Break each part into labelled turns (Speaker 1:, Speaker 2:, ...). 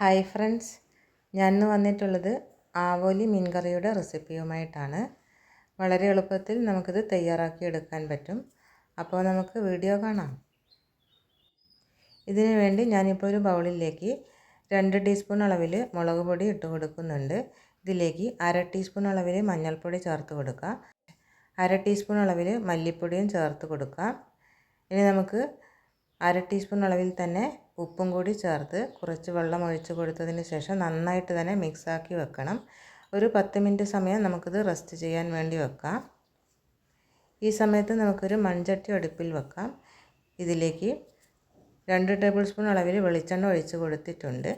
Speaker 1: Hi friends. ഞാൻ ഇന്ന് വന്നിട്ടുള്ളത് ആവോലി മീൻ കറിയുടെ റെസിപ്പിയുമായിട്ടാണ്. വളരെ എളുപ്പത്തിൽ നമുക്കിത് തയ്യാറാക്കി എടുക്കാൻ പറ്റും. അപ്പോൾ നമുക്ക് വീഡിയോ കാണാം. ഇതിനു വേണ്ടി ഞാനിപ്പോൾ ഒരു ബൗളിലേക്ക് രണ്ട് ടീസ്പൂൺ അളവിൽ മുളക് പൊടി ഇട്ട് കൊടുക്കുന്നുണ്ട്. ഇതിലേക്ക് അര ടീസ്പൂൺ അളവിൽ മഞ്ഞൾപ്പൊടി ചേർത്ത് കൊടുക്കുക അര ടീസ്പൂൺ അളവിൽ മല്ലിപ്പൊടിയും ചേർത്ത് കൊടുക്കുക ഇനി നമുക്ക് അര ടീസ്പൂൺ അളവിൽ തന്നെ ഉപ്പും കൂടി ചേർത്ത് കുറച്ച് വെള്ളം ഒഴിച്ച് കൊടുത്തതിന് ശേഷം നന്നായിട്ട് തന്നെ മിക്സാക്കി വെക്കണം. ഒരു പത്ത് മിനിറ്റ് സമയം നമുക്കിത് റെസ്റ്റ് ചെയ്യാൻ വേണ്ടി വെക്കാം. ഈ സമയത്ത് നമുക്കൊരു മൺചട്ടി അടുപ്പിൽ വെക്കാം. ഇതിലേക്ക് രണ്ട് ടേബിൾ സ്പൂൺ അളവിൽ വെളിച്ചെണ്ണ ഒഴിച്ച് കൊടുത്തിട്ടുണ്ട്.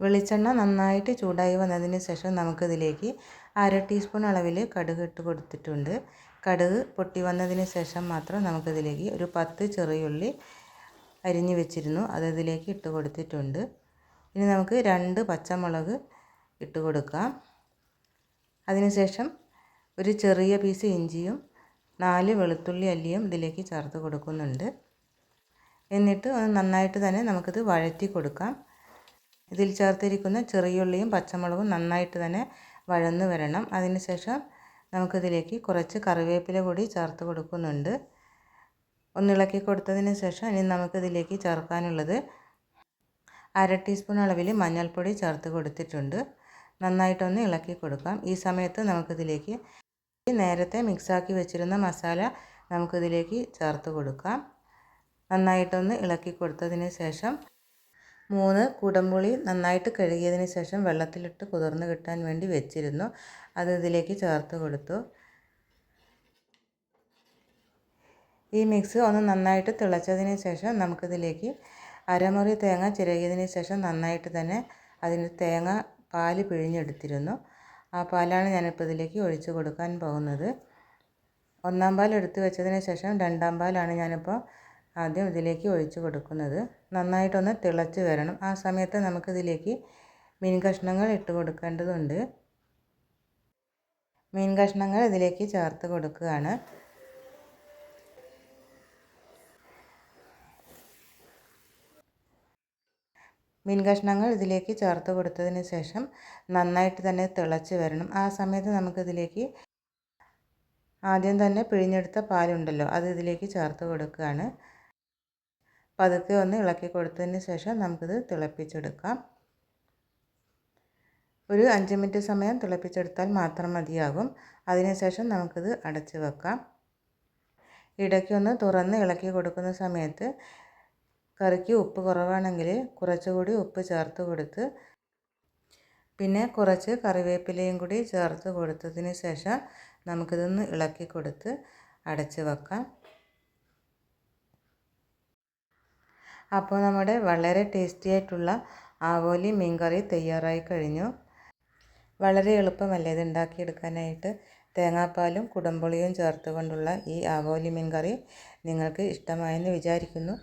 Speaker 1: വെളിച്ചെണ്ണ നന്നായിട്ട് ചൂടായി വന്നതിന് ശേഷം നമുക്കിതിലേക്ക് അര ടീസ്പൂൺ അളവിൽ കടുക് ഇട്ട് കൊടുത്തിട്ടുണ്ട്. കടുക് പൊട്ടി വന്നതിന് ശേഷം മാത്രം നമുക്കിതിലേക്ക് ഒരു പത്ത് ചെറിയുള്ളി അരിഞ്ഞു വെച്ചിരുന്നു. അത് ഇതിലേക്ക് ഇട്ട് കൊടുത്തിട്ടുണ്ട്. ഇനി നമുക്ക് രണ്ട് പച്ചമുളക് ഇട്ട് കൊടുക്കാം. അതിനുശേഷം ഒരു ചെറിയ പീസ് ഇഞ്ചിയും നാല് വെളുത്തുള്ളി അല്ലിയും ഇതിലേക്ക് ചേർത്ത് കൊടുക്കുന്നുണ്ട്. എന്നിട്ട് നന്നായിട്ട് തന്നെ നമുക്കിത് വഴറ്റി കൊടുക്കാം. ഇതിൽ ചേർത്തിരിക്കുന്ന ചെറിയുള്ളിയും പച്ചമുളകും നന്നായിട്ട് തന്നെ വഴന്ന് വരണം. അതിനുശേഷം നമുക്കിതിലേക്ക് കുറച്ച് കറിവേപ്പില കൂടി ചേർത്ത് കൊടുക്കുന്നുണ്ട്. ഒന്നിളക്കി കൊടുത്തതിന് ശേഷം ഇനി നമുക്കിതിലേക്ക് ചേർക്കാനുള്ളത് അര ടീസ്പൂൺ അളവിൽ മഞ്ഞൾപ്പൊടി ചേർത്ത് കൊടുത്തിട്ടുണ്ട്. നന്നായിട്ടൊന്ന് ഇളക്കി കൊടുക്കാം. ഈ സമയത്ത് നമുക്കിതിലേക്ക് നേരത്തെ മിക്സാക്കി വെച്ചിരുന്ന മസാല നമുക്കിതിലേക്ക് ചേർത്ത് കൊടുക്കാം. നന്നായിട്ടൊന്ന് ഇളക്കി കൊടുത്തതിന് ശേഷം മൂന്ന് കുടംപുളി നന്നായിട്ട് കഴുകിയതിന് ശേഷം വെള്ളത്തിലിട്ട് കുതിർന്ന് കിട്ടാൻ വേണ്ടി വെച്ചിരുന്നു. അത് ഇതിലേക്ക് ചേർത്ത് കൊടുത്തു. ഈ മിക്സ് ഒന്ന് നന്നായിട്ട് തിളച്ചതിന് ശേഷം നമുക്കിതിലേക്ക് അരമുറി തേങ്ങ ചിരകിയതിന് ശേഷം നന്നായിട്ട് തന്നെ അതിന് തേങ്ങ പാൽ പിഴിഞ്ഞെടുത്തിരുന്നു. ആ പാലാണ് ഞാനിപ്പോൾ ഇതിലേക്ക് ഒഴിച്ചു കൊടുക്കാൻ പോകുന്നത്. ഒന്നാം പാൽ എടുത്തു വെച്ചതിന് ശേഷം രണ്ടാം പാലാണ് ഞാനിപ്പോൾ ആദ്യം ഇതിലേക്ക് ഒഴിച്ച് കൊടുക്കുന്നത്. നന്നായിട്ടൊന്ന് തിളച്ച് വരണം. ആ സമയത്ത് നമുക്കിതിലേക്ക് മീൻ കഷ്ണങ്ങൾ ഇട്ട് കൊടുക്കേണ്ടതുണ്ട്. മീൻ കഷ്ണങ്ങൾ ഇതിലേക്ക് ചേർത്ത് കൊടുക്കുകയാണ്. മീൻ കഷ്ണങ്ങൾ ഇതിലേക്ക് ചേർത്ത് കൊടുത്തതിന് ശേഷം നന്നായിട്ട് തന്നെ തിളച്ച് വരണം. ആ സമയത്ത് നമുക്കിതിലേക്ക് ആദ്യം തന്നെ പിഴിഞ്ഞെടുത്ത പാലുണ്ടല്ലോ അത് ഇതിലേക്ക് ചേർത്ത് കൊടുക്കുകയാണ്. പതുക്കെ ഒന്ന് ഇളക്കി കൊടുത്തതിന് ശേഷം നമുക്കിത് തിളപ്പിച്ചെടുക്കാം. ഒരു അഞ്ച് മിനിറ്റ് സമയം തിളപ്പിച്ചെടുത്താൽ മാത്രം മതിയാകും. അതിനുശേഷം നമുക്കിത് അടച്ച് വെക്കാം. ഇടയ്ക്കൊന്ന് തുറന്ന് ഇളക്കി കൊടുക്കുന്ന സമയത്ത് കറിക്ക് ഉപ്പ് കുറവാണെങ്കിൽ കുറച്ചുകൂടി ഉപ്പ് ചേർത്ത് കൊടുത്ത് പിന്നെ കുറച്ച് കറിവേപ്പിലയും കൂടി ചേർത്ത് കൊടുത്തതിന് ശേഷം നമുക്കിതൊന്ന് ഇളക്കി കൊടുത്ത് അടച്ച് വെക്കാം. അപ്പോൾ നമ്മുടെ വളരെ ടേസ്റ്റി ആയിട്ടുള്ള ആവോലി മീൻ കറി തയ്യാറായി കഴിഞ്ഞു. വളരെ എളുപ്പമല്ലേ ഇത് ഉണ്ടാക്കിയെടുക്കാനായിട്ട്? തേങ്ങാപ്പാലും കുടംപുളിയും ചേർത്തുകൊണ്ടുള്ള ഈ ആവോലി മീൻ കറി നിങ്ങൾക്ക് ഇഷ്ടമായെന്ന് വിചാരിക്കുന്നു.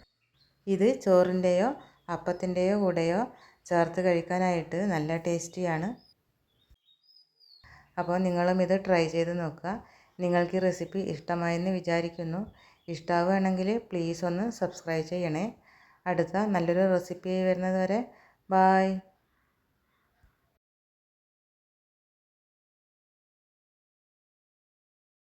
Speaker 1: ഇത് ചോറിന്റെയോ അപ്പത്തിന്റെയോ കൂടെയോ ചേർത്ത് കഴിക്കാനായിട്ട് നല്ല ടേസ്റ്റിയാണ് അപ്പോൾ നിങ്ങളും ഇത് ട്രൈ ചെയ്ത് നോക്കുക. നിങ്ങൾക്ക് ഈ റെസിപ്പി ഇഷ്ടമായെന്ന് വിചാരിക്കുന്നു. ഇഷ്ടമാവുകയാണെങ്കിൽ പ്ലീസ് ഒന്ന് സബ്സ്ക്രൈബ് ചെയ്യണേ. അടുത്ത നല്ലൊരു റെസിപ്പി വരുന്നത് വരെ. ബായ്